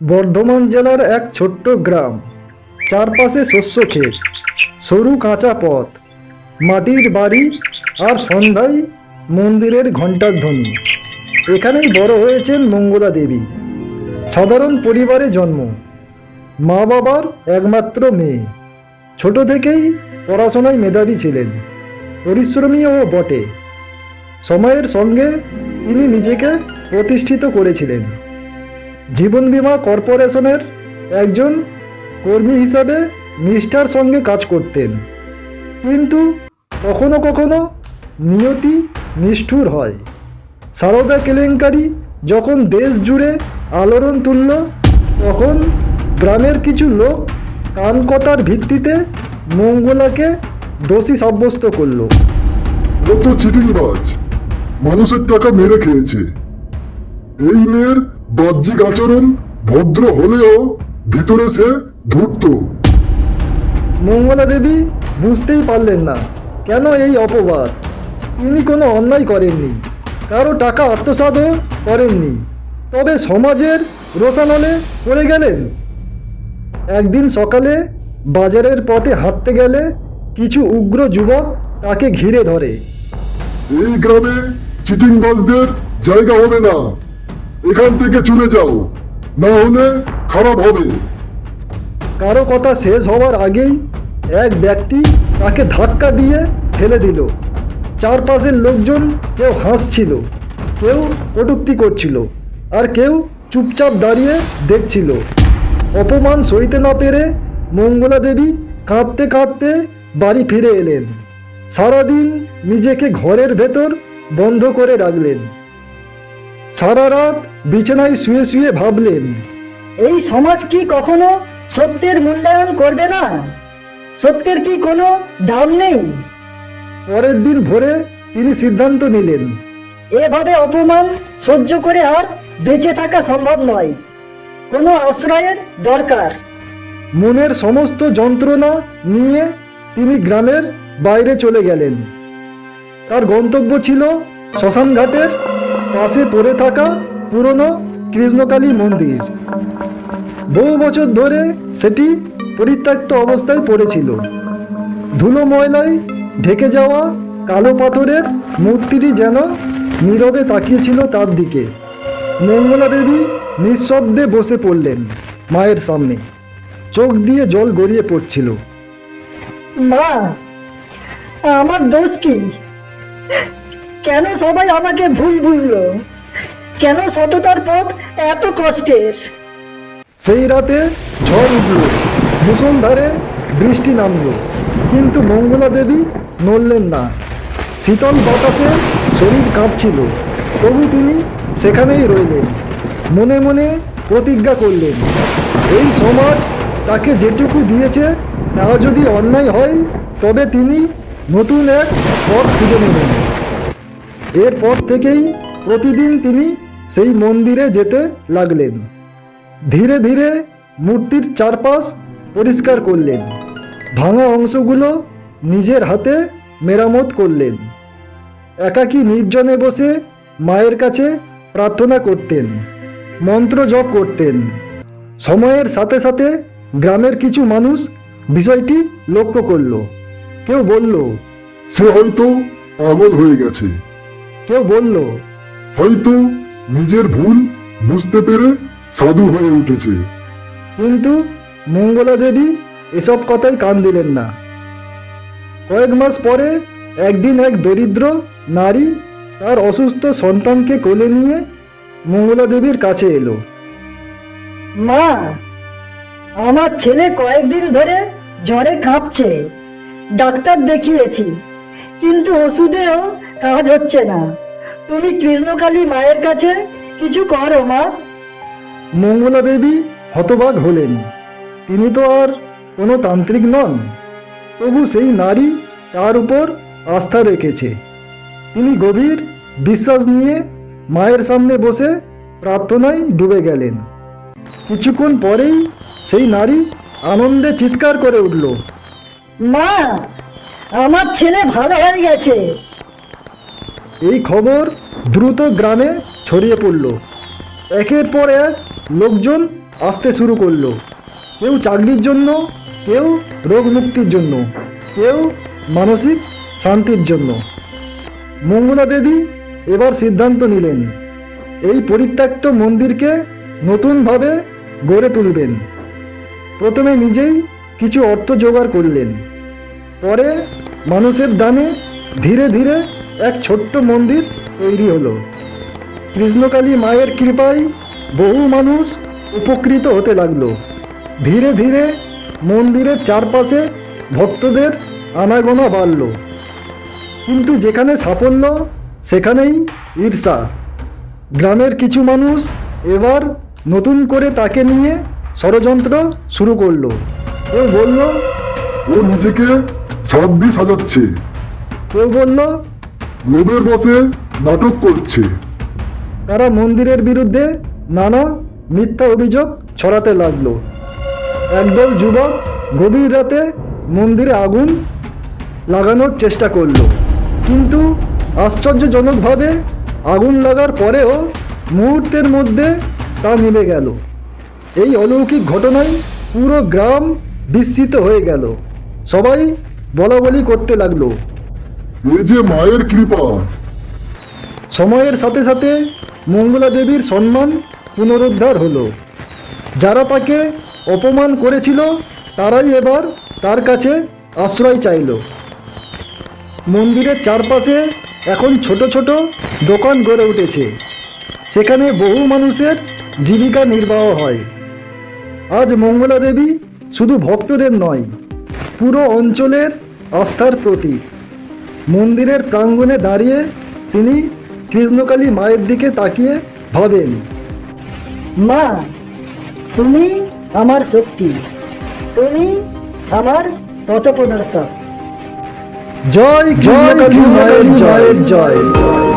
বর্ধমান জেলার এক ছোট্ট গ্রাম। চারপাশে শস্য ক্ষেত, সরু কাঁচা পথ, মাটির বাড়ি আর সন্ধ্যায় মন্দিরের ঘণ্টার ধ্বনি এখানেই বড় হয়েছেন মঙ্গলা দেবী। সাধারণ পরিবারে জন্ম। মা বাবার একমাত্র মেয়ে। ছোট থেকেই পড়াশোনায় মেধাবী ছিলেন। পরিশ্রমীও বটে। সময়ের সঙ্গে তিনি নিজেকে প্রতিষ্ঠিত করেছিলেন। জীবন বীমা কর্পোরেশনের একজন কর্মী হিসাবে নিষ্ঠার সঙ্গে কাজ করতেন। কিন্তু কখনো কখনো নিয়তি নিষ্ঠুর হয়। সারদা কেলেঙ্কারি যখন দেশ জুড়ে আলোড়ন তুলল, তখন গ্রামের কিছু লোক কানকতার ভিত্তিতে মঙ্গলাকে দোষী সাব্যস্ত করল। মানুষের টাকা মেরে খেয়েছে। এই মেয়ের বাহ্যিক আচরণ ভদ্র হলেও ভিতরে সে ধূর্ত। মঙ্গলা দেবী বুঝতেই পারলেন না কেন এই অপবাদ? তিনি কোনো অন্যায় করেননি কারও টাকা আত্মসাৎও করেননি। তবে সমাজের রোশানলে পড়ে গেলেন। একদিন সকালে বাজারের পথে হাঁটতে গেলে কিছু উগ্র যুবক তাকে ঘিরে ধরে। এই গ্রামে চিটিংবাজদের জায়গা হবে না। এখান থেকে চলে যাও। না হলে খারাপ হবে। কারও কথা শেষ হওয়ার আগেই এক ব্যক্তি তাকে ধাক্কা দিয়ে ফেলে দিল। চারপাশের লোকজন কেউ হাসছিল, কেউ কটুক্তি করছিল, আর কেউ চুপচাপ দাঁড়িয়ে দেখছিল। অপমান সইতে না পেরে মঙ্গলা দেবী কাঁদতে কাঁদতে বাড়ি ফিরে এলেন। সারাদিন নিজেকে ঘরের ভেতর বন্ধ করে রাখলেন। সারা রাত বিছানায় শুয়ে শুয়ে ভাবলেন এই সমাজ কি কখনো সত্যের মূল্যায়ন করবে না? সত্যের কি কোনো দাম নেই? পরের দিন ভোরে তিনি সিদ্ধান্ত নিলেন এভাবে অপমান সহ্য করে আর বেঁচে থাকা সম্ভব নয়। কোনো আশ্রয়ের দরকার। মনের সমস্ত যন্ত্রণা নিয়ে তিনি গ্রামের বাইরে চলে গেলেন। তার গন্তব্য ছিল শ্মশানঘাটের পাশে পড়ে থাকা পুরনো কৃষ্ণকালী মন্দির। বহু বছর ধরে সেটি পরিত্যক্ত অবস্থায় পড়েছিল। ধুলো ময়লায় ঢেকে যাওয়া কালো পাথরের মূর্তিটি যেন নীরবে তাকিয়েছিল তার দিকে। মঙ্গলা দেবী নিঃশব্দে বসে পড়লেন মায়ের সামনে। চোখ দিয়ে জল গড়িয়ে পড়ছিল। মা, আমার দোষ কি? কেন সবাই আমাকে ভুল বুঝলো? কেন সততার পথ এত কষ্টের? সেই রাতে ঝড় উঠল মুসলধারে বৃষ্টি নামল, কিন্তু মঙ্গলা দেবী নড়লেন না। শীতল বাতাসে শরীর কাঁপছিল, তবু তিনি সেখানেই রইলেন, মনে মনে প্রতিজ্ঞা করলেন, এই সমাজ তাকে যেটুকু দিয়েছে তা যদি অন্যায় হয়, তবে তিনি নতুন এক পথ খুঁজে নেবেন। এরপর থেকেই প্রতিদিন তিনি সেই মন্দিরে যেতে লাগলেন। ধীরে ধীরে মূর্তির চারপাশ পরিষ্কার করলেন। ভাঙা অংশগুলো নিজের হাতে মেরামত করলেন। একাকী নির্জনে বসে মায়ের কাছে প্রার্থনা করতেন, মন্ত্র জপ করতেন। সময়ের সাথে সাথে গ্রামের কিছু মানুষ বিষয়টি লক্ষ্য করল। কেউ বলল, সে হয়তো পাগল হয়ে গেছে। কেউ বলল হয়তো নিজের ভুল বুঝতে পেরে সাধু হয়ে উঠেছে। কিন্তু মঙ্গলা দেবী এসব কথাই কান দিলেন না। কয়েক মাস পরে একদিন এক দরিদ্র নারী তার অসুস্থ সন্তানকে কোলে নিয়ে মঙ্গলা দেবীর কাছে এলো। মা আমার ছেলে কয়েকদিন ধরে জ্বরে কাঁপছে। ডাক্তার দেখিয়েছি। কিন্তু ওষুধেও কাজ হচ্ছে না। তুমি কৃষ্ণকালী মায়ের কাছে কিছু করো মা। মঙ্গলা দেবী হতবাক হলেন। তিনি তো আর কোনো তান্ত্রিক নন। তবু সেই নারী তার উপর আস্থা রেখেছে। তিনি গভীর বিশ্বাস নিয়ে মায়ের সামনে বসে প্রার্থনায় ডুবে গেলেন। কিছুক্ষণ পরেই সেই নারী আনন্দে চিৎকার করে উঠল। মা আমার ছেলে ভালো হয়ে গেছে। এই খবর দ্রুত গ্রামে ছড়িয়ে পড়ল। একের পর এক লোকজন আসতে শুরু করল। কেউ চাকরির জন্য, কেউ রোগ মুক্তির জন্য, কেউ মানসিক শান্তির জন্য। মঙ্গলা দেবী এবার সিদ্ধান্ত নিলেন, এই পরিত্যক্ত মন্দিরকে নতুনভাবে গড়ে তুলবেন। প্রথমে নিজেই কিছু অর্থ জোগাড় করলেন। পরে মানুষের দানে ধীরে ধীরে এক ছোট্ট মন্দির তৈরি হলো। কৃষ্ণকালী মায়ের কৃপায় বহু মানুষ উপকৃত হতে লাগল। ধীরে ধীরে মন্দিরের চারপাশে ভক্তদের আনাগোনা বাড়ল। কিন্তু যেখানে সাফল্য, সেখানেই ঈর্ষা। গ্রামের কিছু মানুষ এবার নতুন করে তাকে নিয়ে ষড়যন্ত্র শুরু করল। ও বলল, ও নিজেকে সাধ্বী সাজাচ্ছে কেউ বলল লোভের বসে নাটক করছে। তারা মন্দিরের বিরুদ্ধে নানা মিথ্যা অভিযোগ ছড়াতে লাগল। একদল যুবক গভীর রাতে মন্দিরে আগুন লাগানোর চেষ্টা করল। কিন্তু আশ্চর্যজনকভাবে আগুন লাগার পরেও মুহূর্তের মধ্যে তা নেমে গেল। এই অলৌকিক ঘটনায় পুরো গ্রাম বিস্মিত হয়ে গেল। সবাই বলা বলি করতে লাগল। এ যে মায়ের কৃপা। সময়ের সাথে সাথে মঙ্গলা দেবীর সম্মান পুনরুদ্ধার হলো। যারা তাকে অপমান করেছিল তারাই এবার তার কাছে আশ্রয় চাইল। মন্দিরের চারপাশে এখন ছোট ছোট দোকান গড়ে উঠেছে। সেখানে বহু মানুষের জীবিকা নির্বাহ হয়। আজ মঙ্গলা দেবী শুধু ভক্তদের নয় পুরো অঞ্চলের আস্থার প্রতীক। মন্দিরের প্রাঙ্গণে দাঁড়িয়ে তিনি কৃষ্ণকালী মায়ের দিকে তাকিয়ে ভাবেন মা তুমি আমার শক্তি তুমি আমার পথপ্রদর্শক। জয় জয় মায়ের জয়। জয়।